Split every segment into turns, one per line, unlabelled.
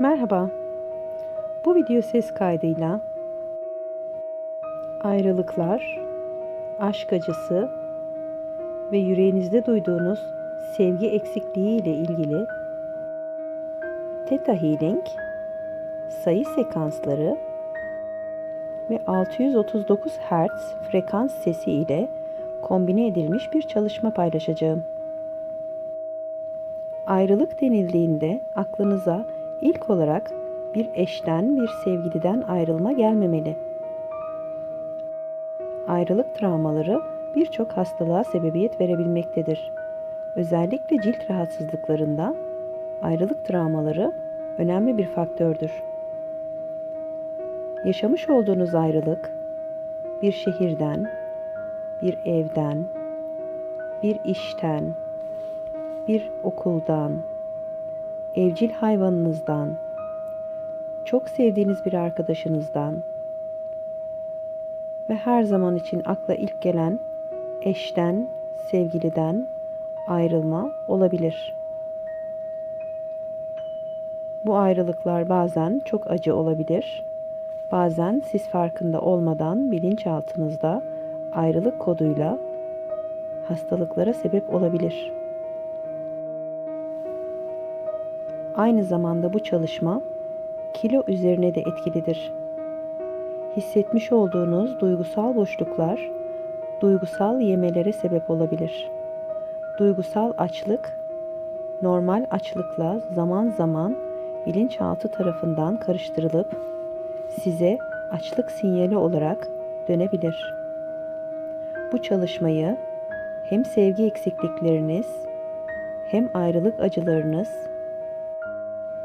Merhaba. Bu video ses kaydıyla ayrılıklar, aşk acısı ve yüreğinizde duyduğunuz sevgi eksikliği ile ilgili Theta Healing sayı sekansları ve 639 Hz frekans sesi ile kombine edilmiş bir çalışma paylaşacağım. Ayrılık denildiğinde aklınıza ilk olarak bir eşten, bir sevgiliden ayrılma gelmemeli. Ayrılık travmaları birçok hastalığa sebebiyet verebilmektedir. Özellikle cilt rahatsızlıklarında ayrılık travmaları önemli bir faktördür. Yaşamış olduğunuz ayrılık bir şehirden, bir evden, bir işten, bir okuldan, evcil hayvanınızdan, çok sevdiğiniz bir arkadaşınızdan ve her zaman için akla ilk gelen eşten, sevgiliden ayrılma olabilir. Bu ayrılıklar bazen çok acı olabilir. Bazen siz farkında olmadan bilinçaltınızda ayrılık koduyla hastalıklara sebep olabilir. Aynı zamanda bu çalışma kilo üzerine de etkilidir. Hissetmiş olduğunuz duygusal boşluklar duygusal yemelere sebep olabilir. Duygusal açlık normal açlıkla zaman zaman bilinçaltı tarafından karıştırılıp size açlık sinyali olarak dönebilir. Bu çalışmayı hem sevgi eksiklikleriniz hem ayrılık acılarınız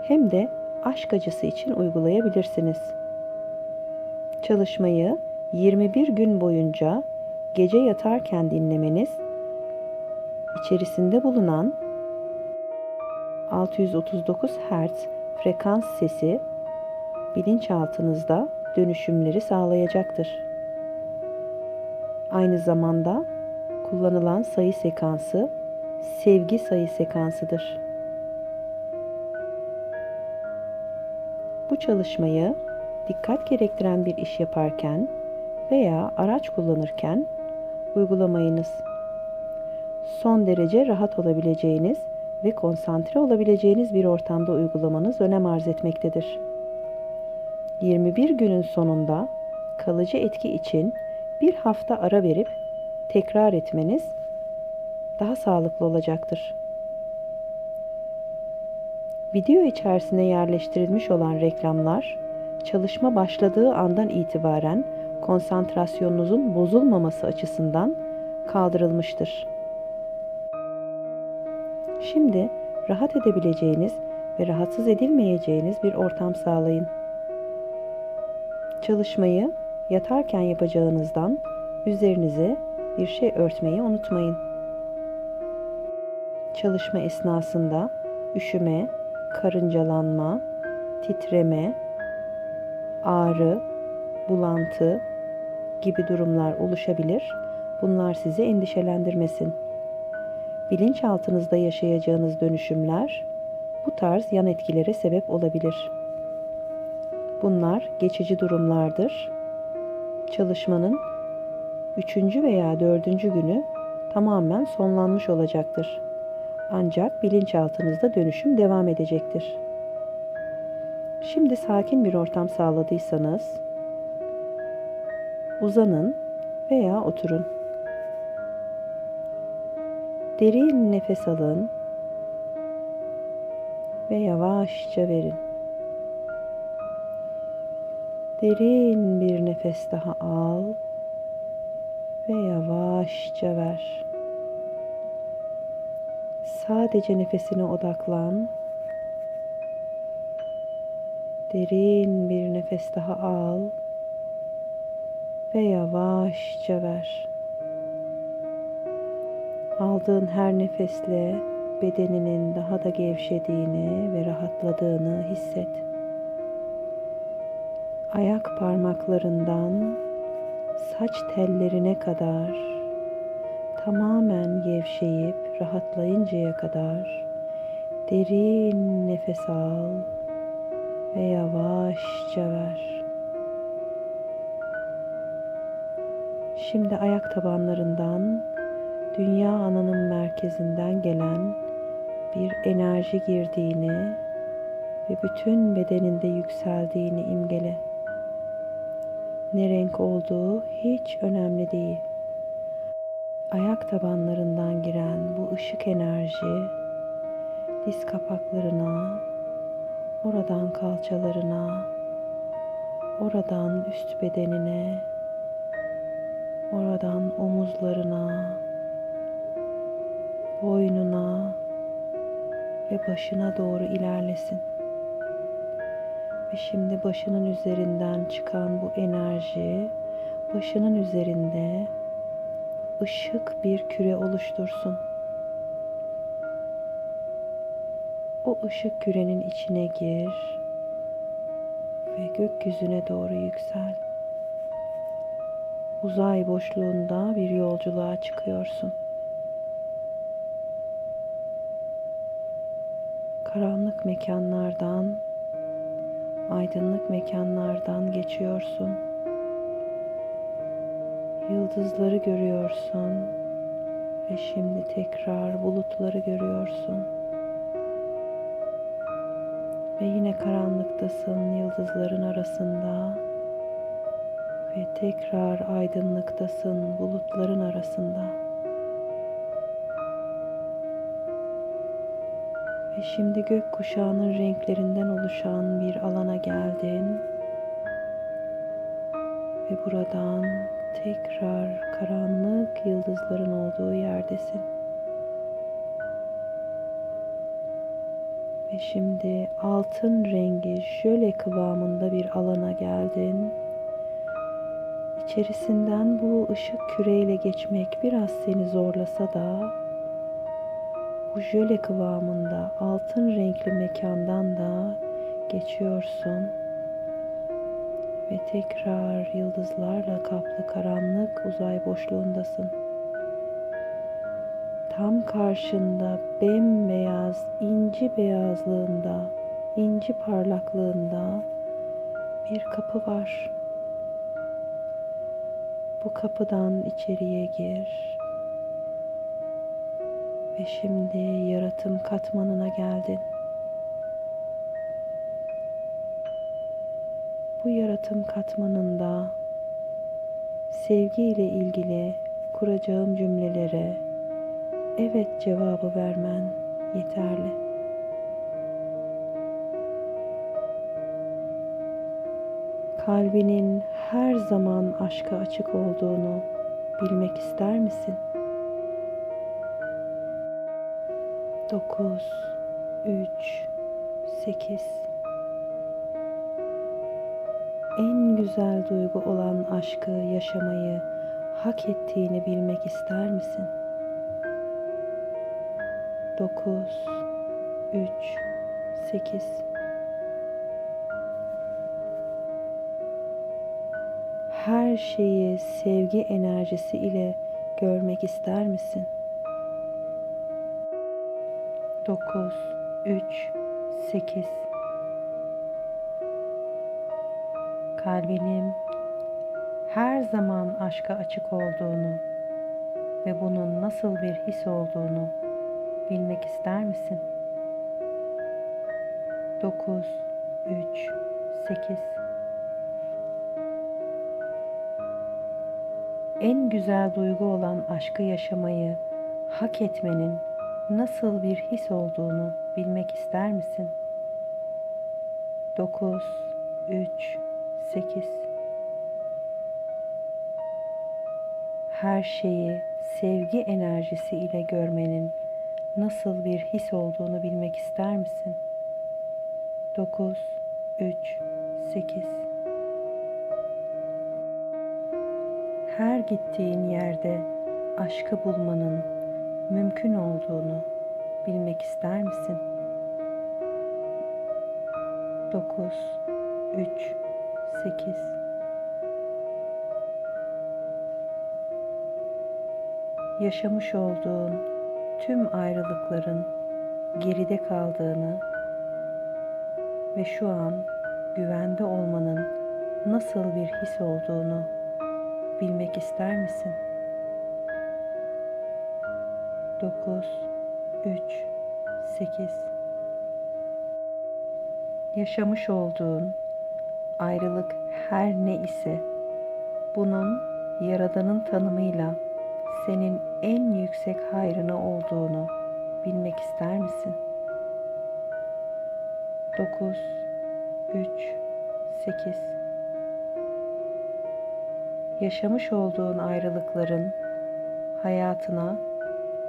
hem de aşk acısı için uygulayabilirsiniz. Çalışmayı 21 gün boyunca gece yatarken dinlemeniz içerisinde bulunan 639 Hz frekans sesi bilinçaltınızda dönüşümleri sağlayacaktır. Aynı zamanda kullanılan sayı sekansı sevgi sayı sekansıdır. Bu çalışmayı dikkat gerektiren bir iş yaparken veya araç kullanırken uygulamayınız. Son derece rahat olabileceğiniz ve konsantre olabileceğiniz bir ortamda uygulamanız önem arz etmektedir. 21 günün sonunda kalıcı etki için bir hafta ara verip tekrar etmeniz daha sağlıklı olacaktır. Video içerisine yerleştirilmiş olan reklamlar çalışma başladığı andan itibaren konsantrasyonunuzun bozulmaması açısından kaldırılmıştır. Şimdi rahat edebileceğiniz ve rahatsız edilmeyeceğiniz bir ortam sağlayın. Çalışmayı yatarken yapacağınızdan üzerinize bir şey örtmeyi unutmayın. Çalışma esnasında üşüme, karıncalanma, titreme, ağrı, bulantı gibi durumlar oluşabilir. Bunlar sizi endişelendirmesin. Bilinçaltınızda yaşayacağınız dönüşümler bu tarz yan etkilere sebep olabilir. Bunlar geçici durumlardır. Çalışmanın üçüncü veya dördüncü günü tamamen sonlanmış olacaktır. Ancak bilinçaltınızda dönüşüm devam edecektir. Şimdi sakin bir ortam sağladıysanız uzanın veya oturun. Derin nefes alın ve yavaşça verin. Derin bir nefes daha al ve yavaşça ver. Sadece nefesine odaklan. Derin bir nefes daha al ve yavaşça ver. Aldığın her nefesle bedeninin daha da gevşediğini ve rahatladığını hisset. Ayak parmaklarından saç tellerine kadar tamamen gevşeyip rahatlayıncaya kadar derin nefes al ve yavaşça ver. Şimdi ayak tabanlarından Dünya Ana'nın merkezinden gelen bir enerji girdiğini ve bütün bedeninde yükseldiğini imgele. Ne renk olduğu hiç önemli değil. Ayak tabanlarından giren bu ışık enerji diz kapaklarına, oradan kalçalarına, oradan üst bedenine, oradan omuzlarına, boynuna ve başına doğru ilerlesin. Ve şimdi başının üzerinden çıkan bu enerji başının üzerinde ışık bir küre oluştursun. O ışık kürenin içine gir ve gökyüzüne doğru yüksel. Uzay boşluğunda bir yolculuğa çıkıyorsun. Karanlık mekanlardan, aydınlık mekanlardan geçiyorsun. Yıldızları görüyorsun ve şimdi tekrar bulutları görüyorsun. Ve yine karanlıktasın yıldızların arasında ve tekrar aydınlıktasın bulutların arasında. Ve şimdi gök kuşağının renklerinden oluşan bir alana geldin. Ve buradan tekrar karanlık yıldızların olduğu yerdesin. Ve şimdi altın rengi şöyle kıvamında bir alana geldin. İçerisinden bu ışık küreyle geçmek biraz seni zorlasa da bu jöle kıvamında altın renkli mekandan da geçiyorsun ve tekrar yıldızlarla kaplı karanlık uzay boşluğundasın. Tam karşında bembeyaz, inci beyazlığında, inci parlaklığında bir kapı var. Bu kapıdan içeriye gir. Ve şimdi yaratım katmanına geldin. Bu yaratım katmanında sevgi ile ilgili kuracağım cümlelere evet cevabı vermen yeterli. Kalbinin her zaman aşka açık olduğunu bilmek ister misin? 9 3 8 En güzel duygu olan aşkı yaşamayı hak ettiğini bilmek ister misin? 9 3 8 Her şeyi sevgi enerjisi ile görmek ister misin? 9 3 8 Kalbinin her zaman aşka açık olduğunu ve bunun nasıl bir his olduğunu bilmek ister misin? 9 3 8 En güzel duygu olan aşkı yaşamayı hak etmenin nasıl bir his olduğunu bilmek ister misin? 9 3 8 Her şeyi sevgi enerjisi ile görmenin nasıl bir his olduğunu bilmek ister misin? 9 3 8 Her gittiğin yerde aşkı bulmanın mümkün olduğunu bilmek ister misin? 9 3 8 Yaşamış olduğun tüm ayrılıkların geride kaldığını ve şu an güvende olmanın nasıl bir his olduğunu bilmek ister misin? 9 3 8 Yaşamış olduğun ayrılık her ne ise bunun Yaradan'ın tanımıyla senin en yüksek hayrına olduğunu bilmek ister misin? 9 3 8 Yaşamış olduğun ayrılıkların hayatına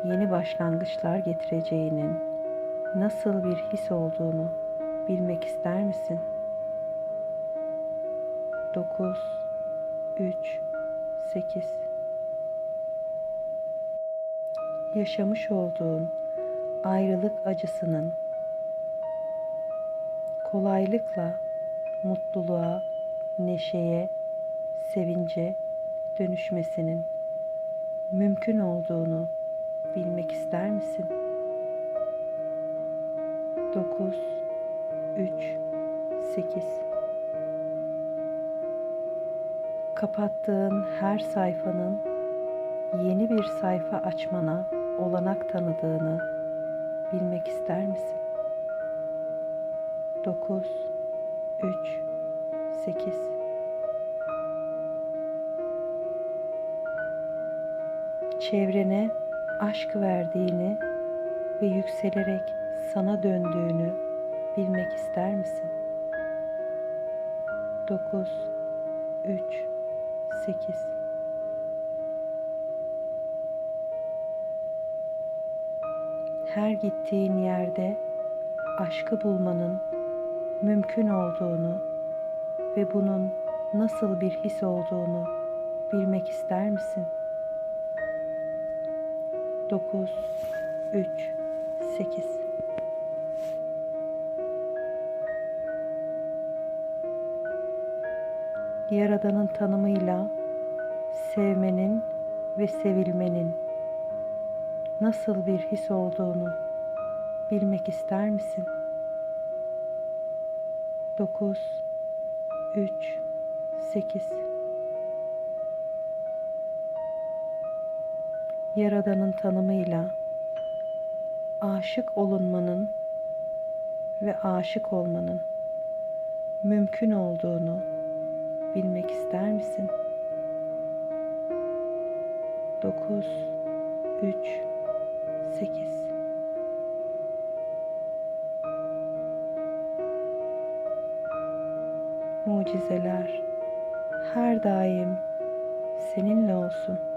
yeni başlangıçlar getireceğinin nasıl bir his olduğunu bilmek ister misin? 9 3 8 Yaşamış olduğun ayrılık acısının kolaylıkla mutluluğa, neşeye, sevince dönüşmesinin mümkün olduğunu bilmek ister misin? 9 3 8 Kapattığın her sayfanın yeni bir sayfa açmana olanak tanıdığını bilmek ister misin? 9 3 8 Çevrene aşk verdiğini ve yükselerek sana döndüğünü bilmek ister misin? 9 3 8 Her gittiğin yerde aşkı bulmanın mümkün olduğunu ve bunun nasıl bir his olduğunu bilmek ister misin? 9 3 8 Yaradan'ın tanımıyla sevmenin ve sevilmenin nasıl bir his olduğunu bilmek ister misin? 9 3 8 Yaradan'ın tanımıyla aşık olunmanın ve aşık olmanın mümkün olduğunu bilmek ister misin? 9 3 8 Mucizeler her daim seninle olsun.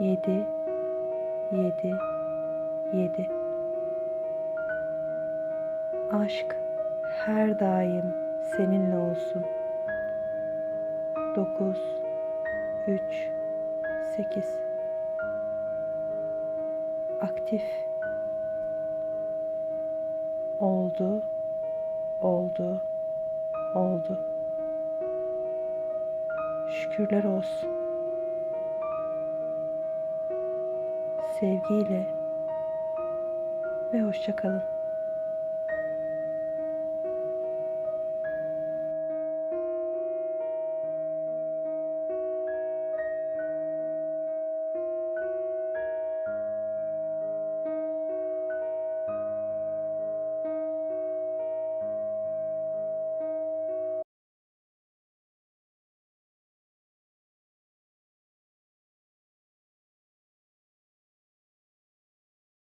7 7 7 Aşk her daim seninle olsun. 9 3 8 Aktif. Oldu. Oldu. Oldu. Şükürler olsun sevgiyle ve hoşça kalın